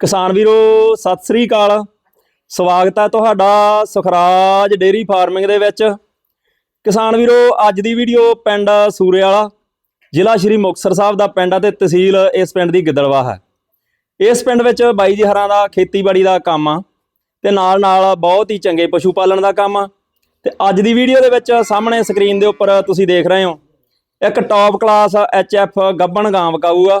ਕਿਸਾਨ ਵੀਰੋ, ਸਤਿ ਸ੍ਰੀ ਅਕਾਲ। ਸਵਾਗਤ ਹੈ ਤੁਹਾਡਾ ਸੁਖਰਾਜ ਡੇਰੀ ਫਾਰਮਿੰਗ ਦੇ ਵਿੱਚ। ਕਿਸਾਨ ਵੀਰੋ, ਅੱਜ ਦੀ ਵੀਡੀਓ ਪਿੰਡ ਸੂਰੇ ਵਾਲਾ ਜ਼ਿਲ੍ਹਾ ਸ਼੍ਰੀ ਮੁਕਤਸਰ ਸਾਹਿਬ ਦਾ ਪਿੰਡ ਅਤੇ ਤਹਿਸੀਲ ਇਸ ਪਿੰਡ ਦੀ ਗਿੱਦੜਵਾ ਹੈ। ਇਸ ਪਿੰਡ ਵਿੱਚ ਬਾਈ ਜੀ ਹਰਾਂ ਦਾ ਖੇਤੀਬਾੜੀ ਦਾ ਕੰਮ ਆ ਤੇ ਨਾਲ ਨਾਲ ਬਹੁਤ ਹੀ ਚੰਗੇ ਪਸ਼ੂ ਪਾਲਣ ਦਾ ਕੰਮ ਆ। ਤੇ ਅੱਜ ਦੀ ਵੀਡੀਓ ਦੇ ਵਿੱਚ ਸਾਹਮਣੇ ਸਕਰੀਨ ਦੇ ਉੱਪਰ ਤੁਸੀਂ ਦੇਖ ਰਹੇ ਹੋ, ਇੱਕ ਟੌਪ ਕਲਾਸ ਐਫ ਗੱਬਣ ਗਾਂ ਵਕਾਊ ਆ।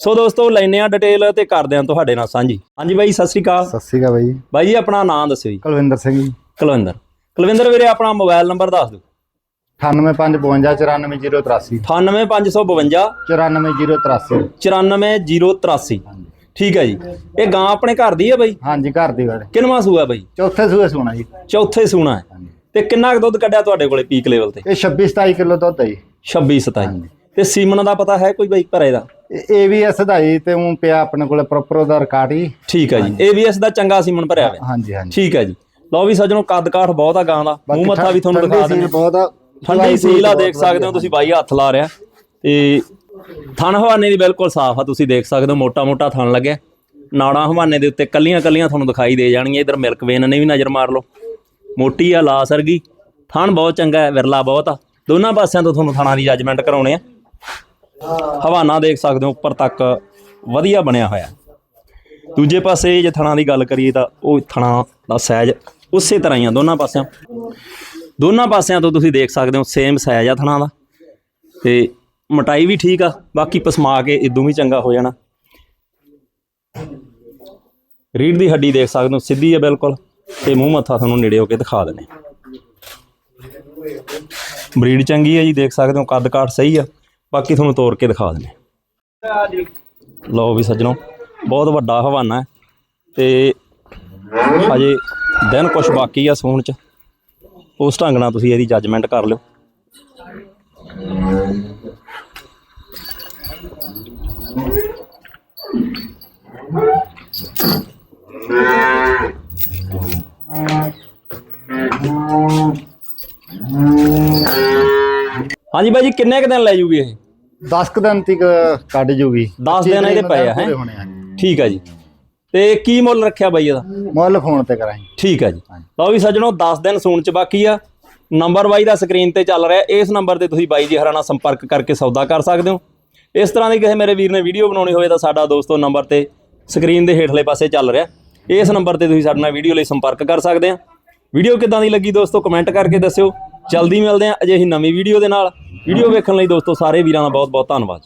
ਸੋ ਦੋਸਤੋ ਲੈਨੇ ਆ ਡਿਟੇਲ ਤੇ ਕਰਦੇ ਆ ਤੁਹਾਡੇ ਨਾਲ ਸਾਂਝੀ। ਹਾਂਜੀ ਬਾਈ ਸਤਿ ਸ੍ਰੀ ਅਕਾਲ। ਸਤਿ ਸ਼੍ਰੀ ਅਕਾਲ ਬਾਈ। ਬਾਈ ਜੀ ਆਪਣਾ ਨਾਮ ਦੱਸਿਓ ਜੀ। ਕੁਲਵਿੰਦਰ ਸਿੰਘ ਜੀ। ਕੁਲਵਿੰਦਰ। ਕੁਲਵਿੰਦਰ ਵੀਰੇ ਆਪਣਾ ਮੋਬਾਈਲ ਨੰਬਰ ਦੱਸ ਦਿਓ। 9855 98552 94083 94083 ਠੀਕ ਹੈ ਜੀ। ਇਹ ਗਾਂ ਆਪਣੇ ਘਰ ਦੀ ਹੈ ਬਾਈ? ਹਾਂਜੀ ਘਰ ਦੀ ਵੜ ਕਿੰਨਵਾਂ ਸੂਆ ਬਾਈ? ਚੌਥੇ ਸੂਏ ਸੋਣਾ ਜੀ। ਚੌਥੇ ਸੂਣਾ ਹੈ। ਤੇ ਕਿੰਨਾ ਕੁ ਦੁੱਧ ਕੱਢਿਆ ਤੁਹਾਡੇ ਕੋਲੇ ਪੀਕ ਲੈਵਲ ਤੇ? ਇਹ 26 27 ਕਿਲੋ ਦੁੱਧ ਹੈ ਜੀ। 26 27 ਤੇ ਸੀਮਨ ਦਾ ਪਤਾ ਹੈ ਕੋਈ ਬਾਈ ਘਰੇ ਦਾ? ਇਹ ਵੀ ਐਸ ਦਾ ਜੀ ਤੇ ਉਹ ਪਿਆ ਆਪਣੇ ਕੋਲੇ ਪ੍ਰੋਪਰ ਉਹਦਾ ਰਿਕਾਰਡ ਹੀ ਠੀਕ ਹੈ ਜੀ। ਏਵੀਐਸ ਦਾ ਚੰਗਾ ਸੀਮਨ ਭਰਿਆ ਹੋਇਆ। ਹਾਂਜੀ ਹਾਂਜੀ। ਠੀਕ ਹੈ ਜੀ। ਲਓ ਵੀ ਸੱਜਣੋ ਕੱਦ ਕਾਠ ਬਹੁਤ ਆ ਗਾਂ ਦਾ। ਮੂੰਹ ਮੱਥਾ ਵੀ ਤੁਹਾਨੂੰ ਦਿਖਾ ਦਿੰਦੇ ਬਹੁਤ ਆ। ਠੰਡੀ ਸੀਲ ਆ ਦੇਖ ਸਕਦੇ ਹੋ ਤੁਸੀਂ ਬਾਈ ਹੱਥ ਲਾ ਰਿਹਾ। ਤੇ ਥਣ ਹਵਾਨੇ ਦੀ ਬਿਲਕੁਲ ਸਾਫ਼ ਆ ਤੁਸੀਂ ਦੇਖ ਸਕਦੇ ਹੋ ਮੋਟਾ ਮੋਟਾ ਥਣ ਲੱਗਿਆ। ਨਾੜਾਂ ਹਵਾਨੇ ਦੇ ਉੱਤੇ ਕੱਲੀਆਂ ਕੱਲੀਆਂ ਤੁਹਾਨੂੰ ਦਿਖਾਈ ਦੇ ਜਾਣਗੀਆਂ। ਇਧਰ ਮਿਲਕ ਵੇਨ ਨੇ ਵੀ ਨਜ਼ਰ ਮਾਰ ਲਓ। ਮੋਟੀ ਆ ਲਾ ਸਰਗੀ। ਥਣ ਬਹੁਤ ਚੰਗਾ ਹੈ ਵਿਰਲਾ ਬਹੁਤ ਆ। ਦੋਨਾਂ ਪਾਸਿਆਂ ਤੋਂ ਤੁਹਾਨੂੰ ਥਣਾਂ ਦੀ ਜੱਜਮੈਂਟ ਕਰਾਉਣੇ ਆ। ਹਵਾਨਾ ਦੇਖ ਸਕਦੇ ਹੋ, ਉੱਪਰ ਤੱਕ ਵਧੀਆ ਬਣਿਆ ਹੋਇਆ। ਦੂਜੇ ਪਾਸੇ ਜੇ ਥਣਾ ਦੀ ਗੱਲ ਕਰੀਏ ਤਾਂ ਉਹ ਥਣਾਂ ਦਾ ਸਾਈਜ਼ ਉਸੇ ਤਰ੍ਹਾਂ ਹੀ ਆ ਦੋਨਾਂ ਪਾਸਿਆਂ। ਦੋਨਾਂ ਪਾਸਿਆਂ ਤੋਂ ਤੁਸੀਂ ਦੇਖ ਸਕਦੇ ਹੋ ਸੇਮ ਸਾਈਜ਼ ਆ ਥਣਾਂ ਦਾ। ਤੇ ਮਟਾਈ ਵੀ ਠੀਕ ਆ, ਬਾਕੀ ਪਸਮਾ ਕੇ ਇਦੋਂ ਵੀ ਚੰਗਾ ਹੋ ਜਾਣਾ। ਰੀੜ ਦੀ ਹੱਡੀ ਦੇਖ ਸਕਦੇ ਹੋ, ਸਿੱਧੀ ਆ ਬਿਲਕੁਲ। ਤੇ ਮੂੰਹ ਮੱਥਾ ਤੁਹਾਨੂੰ ਨੇੜੇ ਹੋ ਕੇ ਦਿਖਾ ਦਨੇ ਬਰੀਡ ਚੰਗੀ ਹੈ ਜੀ, ਦੇਖ ਸਕਦੇ ਹੋ, ਕੱਦ ਕਾਠ ਸਹੀ ਆ। ਬਾਕੀ ਤੁਹਾਨੂੰ ਤੋੜ ਕੇ ਦਿਖਾ ਦਿੰਦੇ ਲਓ ਵੀ ਸੱਜਣੋ, ਬਹੁਤ ਵੱਡਾ ਹਵਾਨਾ ਹੈ ਤੇ ਹਜੇ ਦਿਨ ਕੁਝ ਬਾਕੀ ਆ ਸੂਣ ਚ। ਉਸ ਢੰਗ ਨਾਲ ਤੁਸੀਂ ਇਹਦੀ ਜੱਜਮੈਂਟ ਕਰ ਲਿਓ। ਹਾਂਜੀ ਬਾਈ ਜੀ ਕਿੰਨੇ ਕੁ ਦਿਨ ਲੈ ਜੂਗੀ ਇਹ? 10 ਕੁ ਦਿਨ ਤੱਕ ਕੱਢ ਜੂਗੀ। 10 ਦਿਨ ਇਹਦੇ ਪਏ ਆ ਹੈ? ਆ। ਠੀਕ ਹੈ ਜੀ। ਤੇ ਕੀ ਮੁੱਲ ਰੱਖਿਆ ਬਾਈ ਇਹਦਾ? ਮੁੱਲ ਫੋਨ ਤੇ ਕਰਾਂਗੇ। ਠੀਕ ਹੈ ਜੀ। ਲਓ ਵੀ ਸੱਜਣੋ 10 ਦਿਨ ਸੂਣ ਚ ਬਾਕੀ ਆ। ਨੰਬਰ ਬਾਈ ਦਾ ਸਕਰੀਨ ਤੇ ਚੱਲ ਰਿਹਾ। ਇਸ ਨੰਬਰ ਤੇ ਤੁਸੀਂ ਬਾਈ ਜੀ ਹਰਾਂ ਨਾਲ ਸੰਪਰਕ ਕਰਕੇ ਸੌਦਾ ਕਰ ਸਕਦੇ ਹੋ। ਇਸ ਤਰ੍ਹਾਂ ਦੀ ਕਿਸੇ ਮੇਰੇ ਵੀਰ ਨੇ ਵੀਡੀਓ ਬਣਾਉਣੀ ਹੋਵੇ ਤਾਂ ਸਾਡਾ ਦੋਸਤੋ ਨੰਬਰ ਤੇ ਸਕਰੀਨ ਦੇ ਹੇਠਲੇ ਪਾਸੇ ਚੱਲ ਰਿਹਾ। ਇਸ ਨੰਬਰ ਤੇ ਤੁਸੀਂ ਸਾਡੇ ਨਾਲ ਵੀਡੀਓ ਲਈ ਸੰਪਰਕ ਕਰ ਸਕਦੇ ਆ। ਵੀਡੀਓ ਕਿੱਦਾਂ ਦੀ ਲੱਗੀ ਦੋਸਤੋ ਕਮੈਂਟ ਕਰਕੇ ਦੱਸਿਓ। ਜਲਦੀ ਮਿਲਦੇ ਆ ਅਜਿਹੀ ਨਵੀਂ ਵੀਡੀਓ ਦੇ ਨਾਲ। ਵੀਡੀਓ ਵੇਖਣ ਲਈ ਦੋਸਤੋ ਸਾਰੇ ਵੀਰਾਂ ਦਾ ਬਹੁਤ ਬਹੁਤ ਧੰਨਵਾਦ